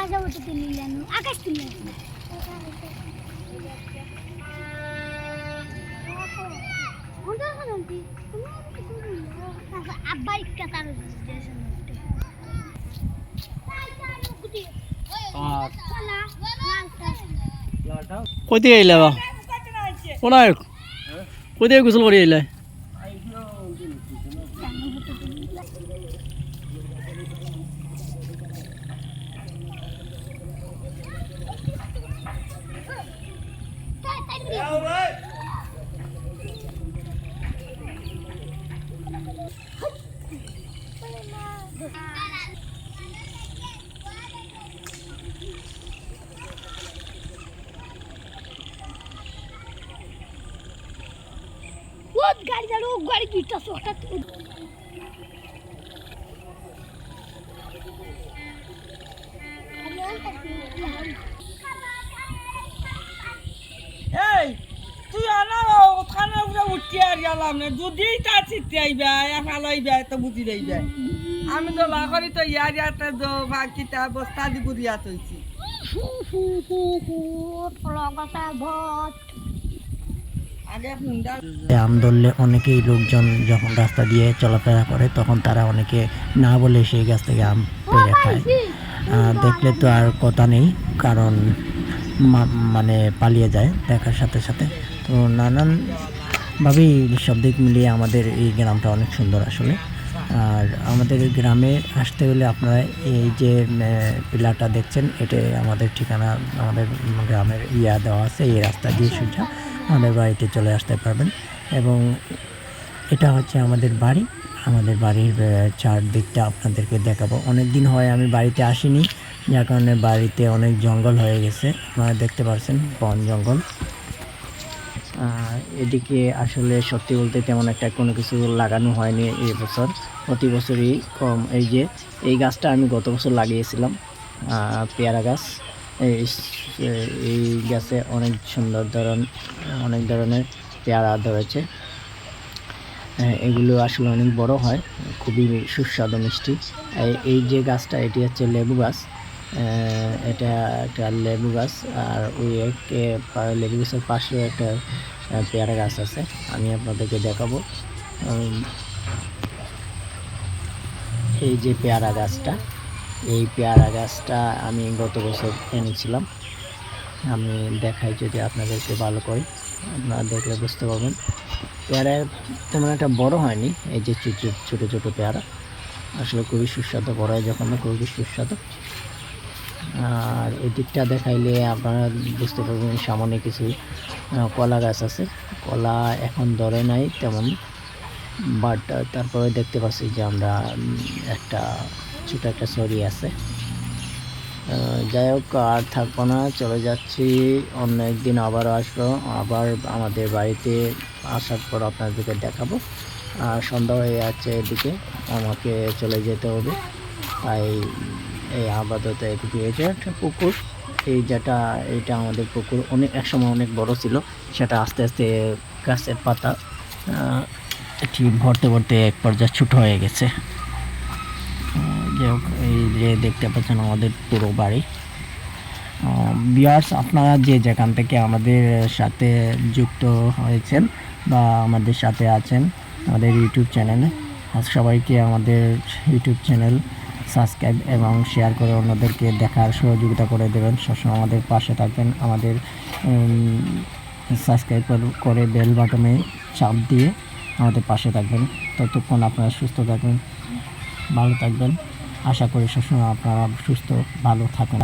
ఆకాశ ఒకటి తిన్నాను ఆకాశ తిన్నాను అబ్బాయి ఇక్కతారు কোথায় এলে বা কোথায় কোথায় গোসল করে এলে เอาเลยโอ้ยกาลิดาลูกกาลิกิตาสวกัด গেলাম না যদি তা চিত্তে আইবা ফালাইবা তো বুঝি রইবা। আমি তো লাখরি তো ইয়ার ইয়াতে কিতা বস্তা দি বুড়িয়া তৈছি আম ধরলে অনেকেই লোকজন যখন রাস্তা দিয়ে চলাফেরা করে, তখন তারা অনেকে না বলে সেই গাছ থেকে আম পেড়ে খায়। দেখলে তো আর কথা নেই, কারণ মানে পালিয়ে যায় দেখার সাথে সাথে। তো নানান ভাবেই সব দিক মিলিয়ে আমাদের এই গ্রামটা অনেক সুন্দর আসলে। আর আমাদের গ্রামে আসতে হলে আপনারা এই যে পিলারটা দেখছেন, এটা আমাদের ঠিকানা, আমাদের গ্রামের ইয়া দেওয়া আছে, এই রাস্তা দিয়ে সোজা আমাদের বাড়িতে চলে আসতে পারবেন। এবং এটা হচ্ছে আমাদের বাড়ি। আমাদের বাড়ির চারদিকটা আপনাদেরকে দেখাবো। অনেক দিন হয় আমি বাড়িতে আসিনি, যার কারণে বাড়িতে অনেক জঙ্গল হয়ে গেছে। আপনারা দেখতে পাচ্ছেন বন জঙ্গল। এদিকে আসলে সত্যি বলতে তেমন একটা কোনো কিছু লাগানো হয়নি এই বছর। প্রতি বছরই কম। এই যে, এই গাছটা আমি গত বছর লাগিয়েছিলাম পেয়ারা গাছ। এই গাছে অনেক সুন্দর ধরন, অনেক ধরনের পেয়ারা ধরেছে। এগুলো আসলে অনেক বড় হয়, খুবই সুস্বাদু মিষ্টি। এই- যে গাছটা, এটি হচ্ছে লেবু গাছ। এটা একটা লেবু গাছ, আর ওই এক লেবু গাছের পাশে একটা পেয়ারা গাছ আছে। আমি আপনাদেরকে দেখাবো। এই যে পেয়ারা গাছটা, এই পেয়ারা গাছটা আমি গত বছর এনেছিলাম। আমি দেখাই যদি আপনাদেরকে ভালো করে, আপনারা দেখলে বুঝতে পারবেন। পেয়ারা তেমন একটা বড় হয়নি, এই যে ছোটো ছোটো পেয়ারা। আসলে খুবই সুস্বাদু, বড় হয় যখন খুবই সুস্বাদু। আর এদিকটা দেখাইলে আপনারা বুঝতে পারবেন সামনে কিছু কলা গাছ আছে। কলা এখন ধরে নাই তেমন বাট তারপরে দেখতে পাচ্ছি যে আমরা একটা ছোটো একটা সরি আছে। যাই হোক, আর থাকব না, চলে যাচ্ছি, অন্য একদিন আবার আসব, আবার আমাদের বাড়িতে আসার পর আপনাদেরকে দেখাবো। আর সন্ধ্যা হয়ে যাচ্ছে এদিকে, আমাকে চলে যেতে হবে, তাই এই আপাতত এদিকে এটা একটা পুকুর। এই যেটা, এটা আমাদের পুকুর, অনেক, একসময় অনেক বড় ছিল। সেটা আস্তে আস্তে গাছের পাতা এটি ভরতে ভরতে এক পর্যায়ে ছোটো হয়ে গেছে। যাই হোক, এই যে দেখতে পাচ্ছেন আমাদের পুরো বাড়ি। বিয়ার্স আপনারা যে যেখান থেকে আমাদের সাথে যুক্ত হয়েছেন বা আমাদের সাথে আছেন, আমাদের ইউটিউব চ্যানেলে সবাইকে আমাদের ইউটিউব চ্যানেল সাবস্ক্রাইব এবং শেয়ার করে অন্যদেরকে দেখার সহযোগিতা করে দেবেন। সবসময় আমাদের পাশে থাকবেন। আমাদের সাবস্ক্রাইব করে বেল বাটনে চাপ দিয়ে আমাদের পাশে থাকবেন। ততক্ষণ আপনারা সুস্থ থাকবেন, ভালো থাকবেন। আশা করি সবসময় আপনারা সুস্থ, ভালো থাকেন